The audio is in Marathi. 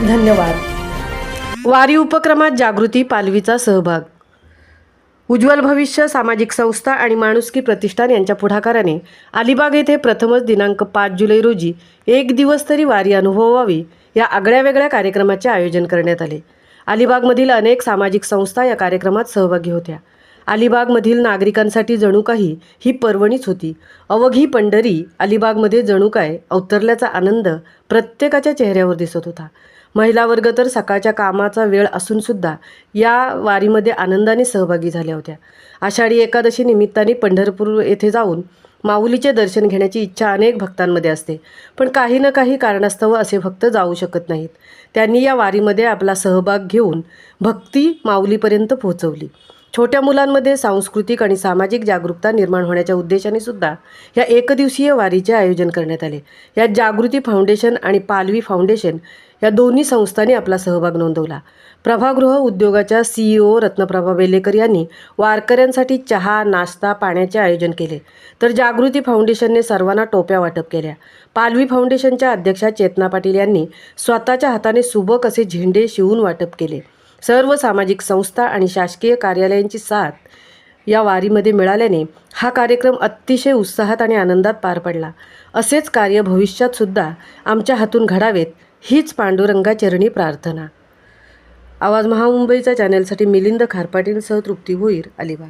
धन्यवाद. वारी उपक्रमात जागृती पालवीचा सहभाग. उज्ज्वल भविष्य सामाजिक संस्था आणि माणुसकी प्रतिष्ठान यांच्या पुढाकाराने अलिबाग येथे प्रथमच दिनांक पाच जुलै रोजी एक दिवस तरी वारी अनुभवावी या आगळ्या वेगळ्या कार्यक्रमाचे आयोजन करण्यात आले. अलिबागमधील अनेक सामाजिक संस्था या कार्यक्रमात सहभागी होत्या. अलिबागमधील नागरिकांसाठी जणू काही ही पर्वणीच होती. अवघी पंढरी अलिबागमध्ये जणू काय अवतरल्याचा आनंद प्रत्येकाच्या चेहऱ्यावर दिसत होता. महिला वर्ग तर सकाळच्या कामाचा वेळ असूनसुद्धा या वारीमध्ये आनंदाने सहभागी झाल्या होत्या. आषाढी एकादशी निमित्ताने पंढरपूर येथे जाऊन माऊलीचे दर्शन घेण्याची इच्छा अनेक भक्तांमध्ये असते. पण काही ना काही कारणास्तव असे भक्त जाऊ शकत नाहीत. त्यांनी या वारीमध्ये आपला सहभाग घेऊन भक्ती माऊलीपर्यंत पोहोचवली. छोट्या मुलांमध्ये सांस्कृतिक आणि सामाजिक जागरूकता निर्माण होण्याच्या उद्देशाने सुद्धा या एकदिवसीय वारीचे आयोजन करण्यात आले. यात जागृती फाउंडेशन आणि पालवी फाउंडेशन या दोन्ही संस्थांनी आपला सहभाग नोंदवला. प्रभागृह उद्योगाच्या सीईओ रत्नप्रभा बेलेकर यांनी वारकऱ्यांसाठी चहा नाश्ता पाण्याचे आयोजन केले. तर जागृती फाउंडेशनने सर्वांना टोप्या वाटप केल्या. पालवी फाउंडेशनच्या अध्यक्षा चेतना पाटील यांनी स्वतःच्या हाताने सुबक असे झेंडे शिवून वाटप केले. सर्व सामाजिक संस्था आणि शासकीय कार्यालयांची साथ या वारीमध्ये मिळाल्याने हा कार्यक्रम अतिशय उत्साहात आणि आनंदात पार पडला. असेच कार्य भविष्यातसुद्धा आमच्या हातून घडावेत हीच पांडुरंगा चरणी प्रार्थना. आवाज महामुंबईचा चॅनेलसाठी मिलिंद खारपाटीलसह तृप्ती भोईर अलिबाग.